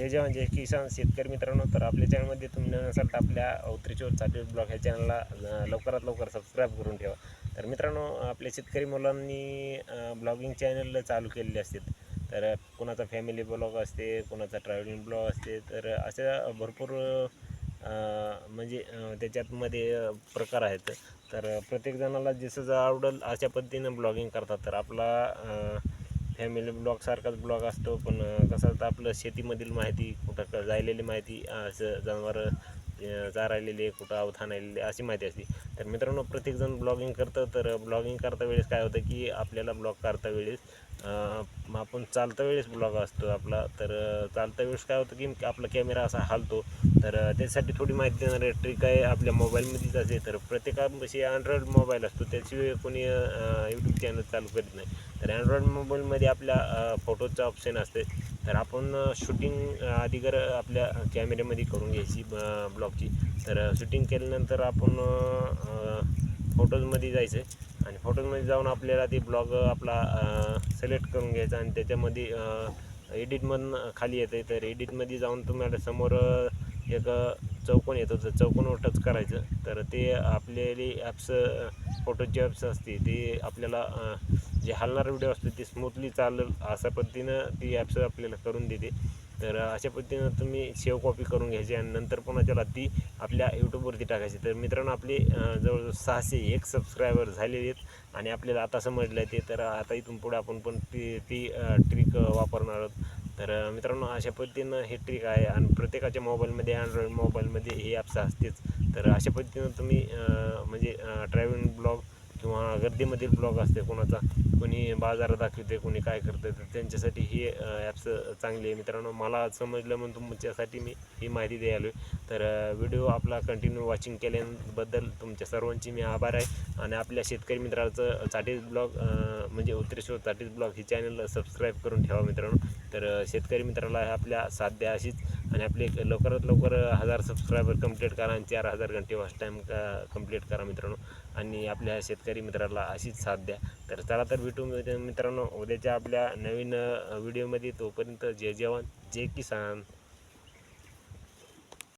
जय जवान जय किसान शेतकरी मित्रांनो तर आपल्या चॅनलमध्ये तुम्ही नवीन असाल तर आपल्या अवत्रेश्वर चालू ब्लॉग ह्या चॅनलला लवकरात लवकर सबस्क्राईब करून ठेवा. तर मित्रांनो आपल्या शेतकरी मुलांनी ब्लॉगिंग चॅनल चालू केलेले असतात तर कोणाचा फॅमिली ब्लॉग असते कोणाचा ट्रॅव्हलिंग ब्लॉग असते तर अशा भरपूर म्हणजे त्याच्यातमध्ये प्रकार आहेत. तर प्रत्येकजणाला जसं जर आवडेल अशा पद्धतीनं ब्लॉगिंग करतात. तर आपला फॅमिली ब्लॉगसारखाच ब्लॉग असतो. पण कसं तर आपलं शेतीमधील माहिती कुठं जायलेली माहिती असं जनावरं अं, आहे कुठं अवधान आलेले अशी माहिती असते. तर मित्रांनो प्रत्येकजण ब्लॉगिंग करतं तर ब्लॉगिंग करता वेळेस काय होतं की आपल्याला ब्लॉग करता वेळेस आपण चालता वेळेस ब्लॉग असतो आपला. तर चालता वेळेस काय होतं की आपला कॅमेरा असा हालतो. तर त्याच्यासाठी त्यासाठी थोडी माहिती देणारी ट्रिक आहे आपल्या मोबाईलमध्येच असते तर प्रत्येकापाशी अँड्रॉइड मोबाईल असतो त्याशिवाय कोणी यूट्यूब चॅनल चालू करीत नाही. तर अँड्रॉइड मोबाईलमध्ये आपल्या फोटोचं ऑप्शन असते. तर आपण शूटिंग आधी अधिकार आपल्या कॅमेऱ्यामध्ये करून घ्यायची ब्लॉगची तर शूटिंग केल्यानंतर आपण फोटोजमध्ये जायचं आहे आणि फोटोजमध्ये जाऊन आपल्याला ते ब्लॉग आपला सिलेक्ट करून घ्यायचा आणि त्याच्यामध्ये एडिटमधून खाली येतं तर एडिटमध्ये जाऊन तुम्हाला समोर एक चौकोन येतो. तर चौकोनवर टच करायचं. तर ते आपल्याली ॲप्स फोटोचे ॲप्स असते ते आपल्याला जे हलणारा व्हिडिओ असतो ते स्मूथली चालेल अशा पद्धतीनं ती ॲप्स आपल्याला करून देते. तर अशा पद्धतीनं तुम्ही सेव कॉपी करून घ्यायची आणि नंतर पुन्हा त्याला ती आपल्या यूट्यूबवरती टाकायची. तर मित्रांनो आपले जवळजवळ सहाशे एक सबस्क्रायबर झालेले आहेत आणि आपल्याला आता समजलं ते. तर आता इथून पुढे आपण पण ती ती ट्रिक वापरणार आहोत. तर मित्रांनो अशा पद्धतीनं हे ट्रिक आहे आणि प्रत्येकाच्या मोबाईलमध्ये अँड्रॉईड मोबाईलमध्ये हे ॲप्स असतेच. तर अशा पद्धतीनं तुम्ही म्हणजे ट्रॅव्हलिंग ब्लॉग किंवा गर्दीमधील ब्लॉग असते कोणाचा कोणी बाजारात दाखवते कोणी काय करतं तर त्यांच्यासाठी हे ॲप्स चांगले आहे. मित्रांनो मला समजलं म्हणून तुमच्यासाठी मी ही माहिती द्यायलो तर व्हिडिओ आपला कंटिन्यू वॉचिंग केल्याबद्दल तुमच्या सर्वांची मी आभार आहे. आणि आपल्या शेतकरी मित्राचं चाटीस ब्लॉग म्हणजे उत्तरेश्वर चाटीस ब्लॉग ही चॅनल सबस्क्राईब करून ठेवा मित्रांनो. तर शेतकरी मित्राला आपल्या साथ द्या अशीच. आणि आपले लवकरात लवकर हजार सबस्क्रायबर कंप्लीट करा आणि चार हजार घंटे वॉच टाईम कंप्लीट करा मित्रांनो. आणि आपल्या शेतकरी मित्राला अशीच साथ द्या. तर चला तर भेटू मित्रांनो. उद्याच्या आपल्या नवीन व्हिडिओमध्ये तोपर्यंत जय जवान जय किसान.